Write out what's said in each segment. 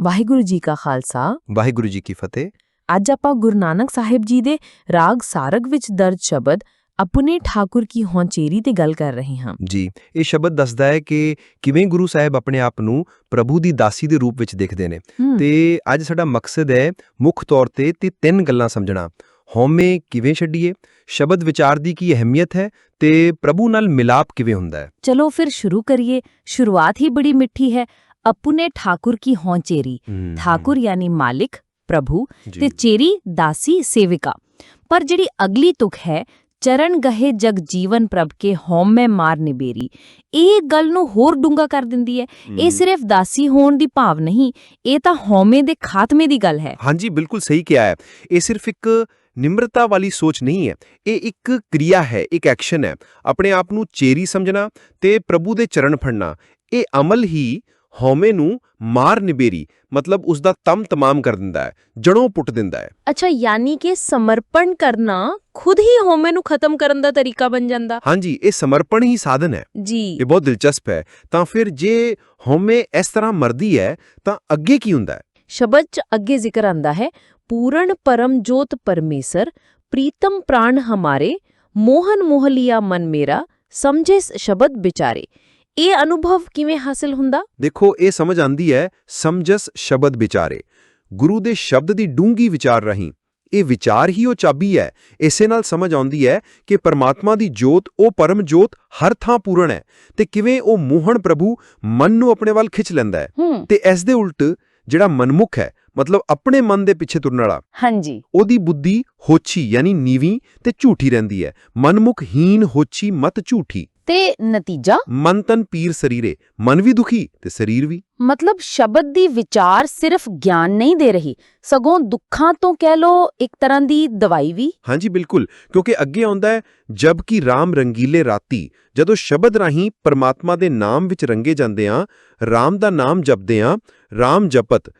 ਵਾਹਿਗੁਰੂ ਜੀ ਕਾ ਖਾਲਸਾ। ਵਾਹਿਗੁਰੂ ਜੀ ਕੀ ਫਤਿਹ। ਅੱਜ ਆਪਾਂ ਗੁਰੂ ਨਾਨਕ ਸਾਹਿਬ ਜੀ ਦੇ ਰਾਗ ਸਾਰਗ ਵਿੱਚ ਦਰਜ ਸ਼ਬਦ ਆਪਣੇ ਠਾਕੁਰ ਕੀ ਹੌਂਚੇਰੀ ਤੇ ਗੱਲ ਕਰ ਰਹੇ ਹਾਂ। ਜੀ ਇਹ ਸ਼ਬਦ ਦੱਸਦਾ ਹੈ ਕਿ ਕਿਵੇਂ ਗੁਰੂ ਸਾਹਿਬ ਆਪਣੇ ਆਪ ਨੂੰ ਪ੍ਰਭੂ ਦੀ ਦਾਸੀ ਦੇ ਰੂਪ ਵਿੱਚ ਦੇਖਦੇ ਨੇ। ਹਮ, ਤੇ ਅੱਜ ਸਾਡਾ ਮਕਸਦ ਹੈ ਮੁੱਖ ਤੌਰ ਤੇ ਤੇ ਤਿੰਨ ਗੱਲਾਂ ਸਮਝਣਾ। ਹਉਮੈ ਕਿਵੇਂ ਛੱਡੀਏ? ਸ਼ਬਦ ਵਿਚਾਰ ਦੀ ਕੀ ਅਹਿਮੀਅਤ ਹੈ? ਤੇ ਪ੍ਰਭੂ ਨਾਲ ਮਿਲਾਪ ਕਿਵੇਂ ਹੁੰਦਾ ਹੈ? ਚਲੋ ਫਿਰ ਸ਼ੁਰੂ ਕਰੀਏ। ਸ਼ੁਰੂਆਤ ਹੀ ਬੜੀ ਮਿੱਠੀ ਹੈ। ਆਪਣੇ ਠਾਕੁਰ ਕੀ ਹੌਂਚੇਰੀ ਠਾਕੁਰ ਯਾਨੀ ਮਾਲਿਕ ਪ੍ਰਭੂ ਤੇ ਚੇਰੀ ਦਾਸੀ ਸੇਵਿਕਾ ਪਰ ਜਿਹੜੀ ਅਗਲੀ ਤੁਕ ਹੈ ਚਰਨ ਗਹੇ ਜਗ ਜੀਵਨ ਪ੍ਰਭ ਕੇ ਹਉਮੈ ਮਾਰ ਨਿਬੇਰੀ ਇਹ ਗੱਲ ਨੂੰ ਹੋਰ ਡੂੰਗਾ ਕਰ ਦਿੰਦੀ ਹੈ ਇਹ ਸਿਰਫ ਦਾਸੀ ਹੋਣ ਦੀ ਭਾਵ ਨਹੀਂ ਇਹ ਤਾਂ ਹਉਮੈ ਦੇ ਖਾਤਮੇ ਦੀ ਗੱਲ ਹੈ ਹਾਂਜੀ ਬਿਲਕੁਲ ਸਹੀ ਕਿਹਾ ਹੈ ਇਹ ਸਿਰਫ ਇੱਕ ਨਿਮਰਤਾ ਵਾਲੀ ਸੋਚ ਨਹੀਂ ਹੈ ਇਹ ਇੱਕ ਕਿਰਿਆ ਹੈ ਇੱਕ ਐਕਸ਼ਨ ਹੈ ਆਪਣੇ ਆਪ ਨੂੰ ਚੇਰੀ ਸਮਝਣਾ ਤੇ ਪ੍ਰਭੂ ਦੇ ਚਰਨ ਫੜਨਾ ਇਹ ਅਮਲ ਹੀ ਹਉਮੈ ਨੂੰ ਮਾਰ ਨਿਬੇਰੀ ਮਤਲਬ ਉਸ ਦਾ ਤਮ ਤਮਾਮ ਕਰ ਦਿੰਦਾ ਹੈ ਜੜੋਂ ਪੁੱਟ ਦਿੰਦਾ ਹੈ। ਅੱਛਾ ਯਾਨੀ ਕਿ ਸਮਰਪਣ ਕਰਨਾ ਖੁਦ ਹੀ ਹਉਮੈ ਨੂੰ ਖਤਮ ਕਰਨ ਦਾ ਤਰੀਕਾ ਬਣ ਜਾਂਦਾ। ਹਾਂਜੀ ਇਹ ਸਮਰਪਣ ਹੀ ਸਾਧਨ ਹੈ। ਜੀ। ਇਹ ਬਹੁਤ ਦਿਲਚਸਪ ਹੈ। ਤਾਂ ਫਿਰ ਜੇ ਹਉਮੈ ਇਸ ਤਰ੍ਹਾਂ ਮਰਦੀ ਹੈ ਤਾਂ ਅੱਗੇ ਕੀ ਹੁੰਦਾ ਹੈ? ਸ਼ਬਦ ਚ ਅੱਗੇ ਜ਼ਿਕਰ ਆਂਦਾ ਹੈ ਪੂਰਨ ਪਰਮ ਜੋਤ ਪਰਮੇਸ਼ਰ ਪ੍ਰੀਤਮ ਪ੍ਰਾਣ ਹਮਾਰੇ ਮੋਹਨ ਮੋਹ ਲਿਆ ਮਨ ਮੇਰਾ ਸਮਝੇ ਸ਼ਬਦ ਵਿਚਾਰੇ। ਇਹ ਅਨੁਭਵ ਕਿਵੇਂ ਹਾਸਿਲ ਹੁੰਦਾ? ਦੇਖੋ ਇਹ ਸਮਝ ਆਂਦੀ ਹੈ ਸਮਝਸ ਸ਼ਬਦ ਵਿਚਾਰੇ। ਗੁਰੂ ਦੇ ਸ਼ਬਦ ਦੀ ਡੂੰਗੀ ਵਿਚਾਰ ਰਹੀ। ਇਹ ਵਿਚਾਰ ਹੀ ਉਹ ਚਾਬੀ ਹੈ। ਇਸੇ ਨਾਲ ਸਮਝ ਆਉਂਦੀ ਹੈ ਕਿ ਪਰਮਾਤਮਾ ਦੀ ਜੋਤ ਉਹ ਪਰਮ ਜੋਤ ਹਰ ਥਾਂ ਪੂਰਨ ਹੈ। ਤੇ ਕਿਵੇਂ ਉਹ ਮੋਹਣ ਪ੍ਰਭੂ ਮਨ ਨੂੰ ਆਪਣੇ ਵੱਲ ਖਿੱਚ ਲੈਂਦਾ ਹੈ। ਤੇ ਇਸ ਦੇ ਉਲਟ ਜਿਹੜਾ ਮਨਮੁਖ ਹੈ ਮਤਲਬ ਆਪਣੇ ਮਨ ਦੇ ਪਿੱਛੇ ਤੁਰਨ ਵਾਲਾ ਹਾਂਜੀ। ਉਹਦੀ ਬੁੱਧੀ ਹੋਛੀ ਯਾਨੀ ਨੀਵੀਂ ਤੇ ਝੂਠੀ ਰਹਿੰਦੀ ਹੈ। ਮਨਮੁਖ ਹੀਨ ਹੋਛੀ ਮਤ ਝੂਠੀ। ਤੇ ਨਤੀਜਾ? ਮਨ ਤਨ ਪੀਰ ਸਰੀਰੇ ਮਨ ਵੀ ਦੁਖੀ ਤੇ ਸਰੀਰ ਵੀ। ਮਤਲਬ ਸ਼ਬਦ ਦੀ ਵਿਚਾਰ ਸਿਰਫ ਗਿਆਨ ਨਹੀਂ ਦੇ ਰਹੀ ਸਗੋਂ ਦੁੱਖਾਂ ਤੋਂ ਕਹਿ ਲੋ ਇੱਕ ਤਰ੍ਹਾਂ ਦੀ ਦਵਾਈ ਵੀ। ਹਾਂਜੀ ਬਿਲਕੁਲ ਕਿਉਂਕਿ ਅੱਗੇ ਆਉਂਦਾ ਹੈ ਜਬ ਕਿ RAM ਰੰਗੀਲੇ ਰਾਤੀ ਜਦੋਂ ਸ਼ਬਦ ਰਾਹੀਂ ਪਰਮਾਤਮਾ ਦੇ ਨਾਮ ਵਿੱਚ ਰੰਗੇ ਜਾਂਦੇ ਆ RAM ਦਾ ਨਾਮ ਜਪਦੇ ਆ RAM ਜਪਤ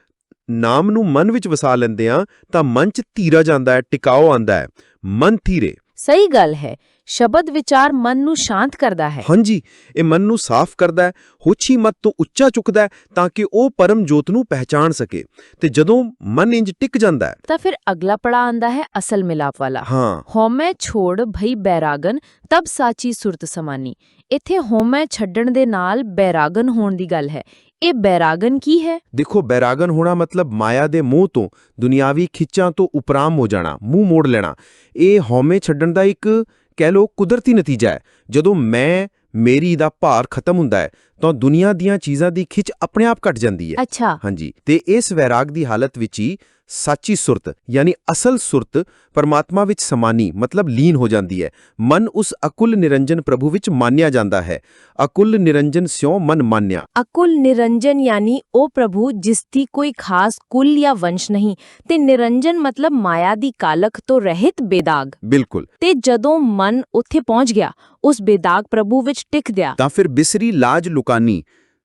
ਨਾਮ ਨੂੰ ਮਨ ਵਿੱਚ ਵਸਾ ਲੈਂਦੇ ਆ ਤਾਂ ਮਨ 'ਚ ਧੀਰਾ ਜਾਂਦਾ ਹੈ ਟਿਕਾਓ ਆਂਦਾ ਹੈ ਮਨ ਧੀਰੇ। ਸਹੀ ਗੱਲ ਹੈ ਸ਼ਬਦ ਵਿਚਾਰ ਮਨ ਨੂੰ ਸ਼ਾਂਤ ਕਰਦਾ ਹੈ। ਹਾਂਜੀ ਇਹ ਮਨ ਨੂੰ ਸਾਫ਼ ਕਰਦਾ ਹੈ ਹੋਛੀ ਮਤ ਤੋਂ ਉੱਚਾ ਚੁੱਕਦਾ ਹੈ ਤਾਂ ਕਿ ਉਹ ਪਰਮ ਜੋਤ ਨੂੰ ਪਹਿਚਾਨ ਸਕੇ ਤੇ ਜਦੋਂ ਮਨ ਇੰਜ ਟਿਕ ਜਾਂਦਾ ਹੈ ਤਾਂ ਫਿਰ ਅਗਲਾ ਪੜਾ ਆਂਦਾ ਹੈ ਅਸਲ ਮਿਲਾਪ ਵਾਲਾ। ਹਾਂ। ਹਉਮੈ ਛੋੜ ਭਈ ਬੈਰਾਗਨ ਤਬ ਸਾਚੀ ਸੁਰਤ ਸਮਾਨੀ। ਇੱਥੇ ਹਉਮੈ ਛੱਡਣ ਦੇ ਨਾਲ ਬੈਰਾਗਨ ਹੋਣ ਦੀ ਗੱਲ ਹੈ। ਇਹ ਬੈਰਾਗਨ ਕੀ ਹੈ? ਦੇਖੋ ਬੈਰਾਗਨ ਹੋਣਾ ਮਤਲਬ ਮਾਇਆ ਦੇ ਮੋਹ ਤੋਂ ਦੁਨਿਆਵੀ ਖਿੱਚਾਂ ਤੋਂ ਉਪਰਾਮ ਹੋ ਜਾਣਾ ਮੂੰਹ ਮੋੜ ਲੈਣਾ। ਇਹ ਹਉਮੈ ਛੱਡਣ ਦਾ ਇੱਕ ਕਹਿ ਲੋ ਕੁਦਰਤੀ ਨਤੀਜਾ ਹੈ। ਜਦੋਂ ਮੈਂ ਮੇਰੀ ਦਾ ਭਾਰ ਖਤਮ ਹੁੰਦਾ ਹੈ ਤਾਂ ਦੁਨੀਆ ਦੀਆਂ ਚੀਜ਼ਾਂ ਦੀ ਖਿੱਚ ਆਪਣੇ ਆਪ ਘਟ ਜਾਂਦੀ ਹੈ। ਅੱਛਾ। ਹਾਂਜੀ ਤੇ ਇਸ ਵੈਰਾਗ ਦੀ ਹਾਲਤ ਵਿੱਚ ਹੀ ਸੱਚੀ ਸੁਰਤ ਯਾਨੀ ਅਸਲ ਸੁਰਤ ਪਰਮਾਤਮਾ ਵਿੱਚ ਸਮਾਨੀ ਮਤਲਬ ਲੀਨ ਹੋ ਜਾਂਦੀ ਹੈ। ਮਨ ਉਸ ਅਕੁਲ ਨਿਰੰਜਨ ਪ੍ਰਭੂ ਵਿੱਚ ਮਾਨਿਆ ਜਾਂਦਾ ਹੈ। ਅਕੁਲ ਨਿਰੰਜਨ ਸਿਉ ਮਨ ਮਾਨਿਆ। ਅਕੁਲ ਨਿਰੰਜਨ ਯਾਨੀ ਉਹ ਪ੍ਰਭੂ ਜਿਸ ਦੀ ਕੋਈ ਖਾਸ ਕੁਲ ਜਾਂ ਵੰਸ਼ ਨਹੀਂ ਤੇ ਨਿਰੰਜਨ ਮਤਲਬ ਮਾਇਆ ਦੀ ਕਾਲਖ ਤੋਂ ਰਹਿਤ ਬੇਦਾਗ। ਬਿਲਕੁਲ। ਤੇ ਜਦੋਂ ਮਨ ਉੱਥੇ ਪਹੁੰਚ ਗਿਆ ਉਸ ਬੇਦਾਗ ਪ੍ਰਭੂ ਵਿੱਚ ਟਿਕ ਗਿਆ। ਤਾਂ ਫਿਰ ਬਿਸਰੀ ਲਾਜ ਲੁਕਾਨੀ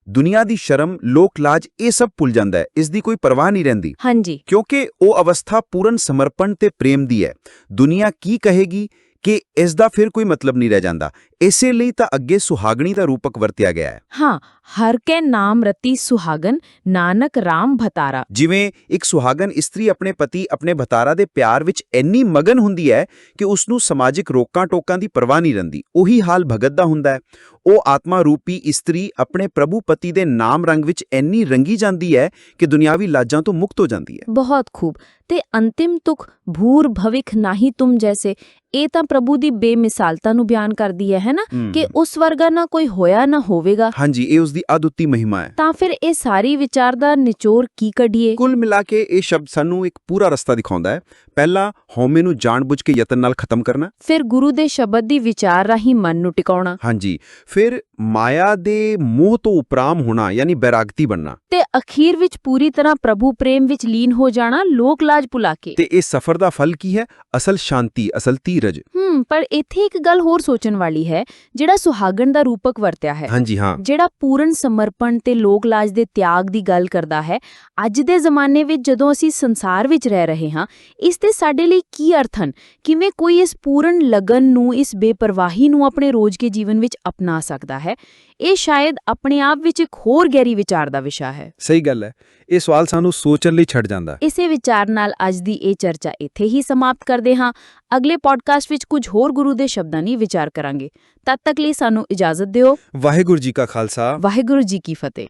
ਦੁਨੀਆ ਦੀ ਸ਼ਰਮ ਲੋਕ ਲਾਜ ਇਹ ਸਭ ਭੁੱਲ ਜਾਂਦਾ ਹੈ ਇਸ ਦੀ ਕੋਈ ਪਰਵਾਹ ਨਹੀਂ ਰਹਿੰਦੀ। ਹਾਂਜੀ। ਕਿਉਂਕਿ ਉਹ ਅਵਸਥਾ ਪੂਰਨ ਸਮਰਪਣ ਤੇ ਪ੍ਰੇਮ ਦੀ ਹੈ। ਦੁਨੀਆ ਕੀ ਕਹੇਗੀ ਕਿ ਇਸ ਦਾ ਫਿਰ ਕੋਈ ਮਤਲਬ ਨਹੀਂ ਰਹਿ ਜਾਂਦਾ। ਇਸੇ ਲਈ ਤਾਂ ਅੱਗੇ ਸੁਹਾਗਣੀ ਦਾ ਰੂਪਕ ਵਰਤਿਆ ਗਿਆ ਹੈ। ਹਾਂ ਹਰ ਕੇ ਨਾਮ ਰਤੀ ਸੁਹਾਗਨ ਨਾਨਕ RAM ਭਤਾਰਾ। ਜਿਵੇਂ ਇੱਕ ਸੁਹਾਗਨ ਇਸਤਰੀ ਆਪਣੇ ਪਤੀ ਆਪਣੇ ਭਤਾਰਾ ਦੇ ਪਿਆਰ ਵਿੱਚ ਇੰਨੀ ਮਗਨ ਹੁੰਦੀ ਹੈ ਕਿ ਉਸ ਨੂੰ ਸਮਾਜਿਕ ਰੋਕਾਂ ਟੋਕਾਂ ਦੀ ਪਰਵਾਹ ਨਹੀਂ ਰਹਿੰਦੀ। ਉਹੀ ਹਾਲ ਭਗਤ ਦਾ ਹੁੰਦਾ ਹੈ। ਉਹ ਆਤਮਾ ਰੂਪੀ ਇਸਤਰੀ ਆਪਣੇ ਪ੍ਰਭੂ ਪਤੀ ਦੇ ਨਾਮ ਰੰਗ ਵਿੱਚ ਇੰਨੀ ਰੰਗੀ ਜਾਂਦੀ ਹੈ ਕਿ ਦੁਨਿਆਵੀ ਲਾਜਾਂ ਤੋਂ ਮੁਕਤ ਹੋ ਜਾਂਦੀ ਹੈ। ਬਹੁਤ ਖੂਬ। ਤੇ ਅੰਤਿਮ ਤੁਕ ਭੂਰ ਭਵਿਖ ਨਾਹੀ ਤੁਮ ਜੈਸੇ। ਇਹ ਤਾਂ ਪ੍ਰਭੂ ਦੀ ਬੇਮਿਸਾਲਤਾ ਨੂੰ ਬਿਆਨ ਕਰਦੀ ਹੈ ਹੈ ਨਾ? ਕਿ ਉਸ ਵਰਗਾ ਨਾ ਕੋਈ ਹੋਇਆ ਨਾ ਹੋਵੇਗਾ। ਹਾਂਜੀ ਇਹ ਉਸ ਦੀ ਅਦੁੱਤੀ ਮਹਿਮਾ ਹੈ। ਤਾਂ ਫਿਰ ਇਹ ਸਾਰੀ ਵਿਚਾਰ ਦਾ ਨਿਚੋੜ ਕੀ ਕੱਢੀਏ? ਕੁੱਲ ਮਿਲਾ ਕੇ ਇਹ ਸ਼ਬਦ ਸਾਨੂੰ ਇੱਕ ਪੂਰਾ ਰਸਤਾ ਦਿਖਾਉਂਦਾ ਹੈ। ਪਹਿਲਾ ਹਉਮੈ ਨੂੰ ਜਾਣਬੁੱਝ ਕੇ ਯਤਨ ਨਾਲ ਖਤਮ ਕਰਨਾ। ਫਿਰ ਗੁਰੂ ਦੇ ਸ਼ਬਦ ਦੀ ਵਿਚਾਰ ਰਾਹੀਂ ਮਨ ਨੂੰ ਟਿਕਾਉਣਾ। ਹਾਂਜੀ। ਫਿਰ ਮਾਇਆ ਦੇ ਮੋਹ ਤੋਂ ਉਪਰਾਮ ਹੋਣਾ ਯਾਨੀ ਬੈਰਾਗਤੀ ਬਣਨਾ। ਤੇ ਅਖੀਰ ਵਿੱਚ ਪੂਰੀ ਤਰ੍ਹਾਂ ਪ੍ਰਭੂ ਪ੍ਰੇਮ ਵਿੱਚ ਲੀਨ ਹੋ ਜਾਣਾ ਲੋਕ ਲਾਜ ਭੁਲਾ ਕੇ। ਤੇ ਇਸ ਸਫ਼ਰ ਦਾ ਫਲ ਕੀ ਹੈ? ਅਸਲ ਸ਼ਾਂਤੀ ਅਸਲ ਧੀਰਜ ਹੂੰ ਪਰ ਇੱਥੇ ਇੱਕ ਗੱਲ ਹੋਰ ਸੋਚਣ ਵਾਲੀ ਹੈ ਜਿਹੜਾ ਸੁਹਾਗਣ ਦਾ ਰੂਪਕ ਵਰਤਿਆ ਹੈ। ਹਾਂਜੀ ਹਾਂ। ਜਿਹੜਾ ਪੂਰਨ ਸਮਰਪਣ ਤੇ ਲੋਕ ਲਾਜ ਦੇ ਤਿਆਗ ਦੀ ਗੱਲ ਕਰਦਾ ਹੈ ਅੱਜ ਦੇ ਜ਼ਮਾਨੇ ਵਿੱਚ ਜਦੋਂ ਅਸੀਂ ਸੰਸਾਰ ਵਿੱਚ ਰਹਿ ਰਹੇ ਹਾਂ ਇਸ ਦੇ ਸਾਡੇ ਲਈ ਕੀ ਅਰਥ ਹਨ? ਕਿਵੇਂ ਕੋਈ ਇਸ ਪੂਰਨ ਲਗਨ ਨੂੰ ਇਸ ਬੇਪਰਵਾਹੀ ਨੂੰ ਆਪਣੇ ਰੋਜ਼ ਕੇ ਜੀਵਨ ਵਿੱਚ ਅਪਣਾ ਸਕਦਾ ਹੈ? ਇਹ ਸ਼ਾਇਦ ਆਪਣੇ ਆਪ ਵਿੱਚ ਇੱਕ ਹੋਰ ਗਹਿਰੀ ਵਿਚਾਰ ਦਾ ਵਿਸ਼ਾ ਹੈ। ਸਹੀ ਗੱਲ ਹੈ। ਇਹ ਸਵਾਲ ਸਾਨੂੰ ਸੋਚਣ ਲਈ ਛੱਡ ਜਾਂਦਾ ਇਸੇ ਵਿਚਾਰ ਨਾਲ ਅੱਜ ਦੀ ਇਹ ਚਰਚਾ ਇੱਥੇ ਹੀ ਸਮਾਪਤ ਕਰਦੇ ਹਾਂ। ਅਗਲੇ ਪੋਡਕਾਸਟ ਵਿੱਚ ਕੁਝ ਹੋਰ ਗੁਰੂ ਦੇ ਸ਼ਬਦਾਂ ਦੀ ਵਿਚਾਰ ਕਰਾਂਗੇ। ਤਦ ਤੱਕ ਲਈ ਸਾਨੂੰ ਇਜਾਜ਼ਤ ਦਿਓ। ਵਾਹਿਗੁਰੂ ਜੀ ਕਾ ਖਾਲਸਾ। ਵਾਹਿਗੁਰੂ ਜੀ ਕੀ ਫਤਿਹ।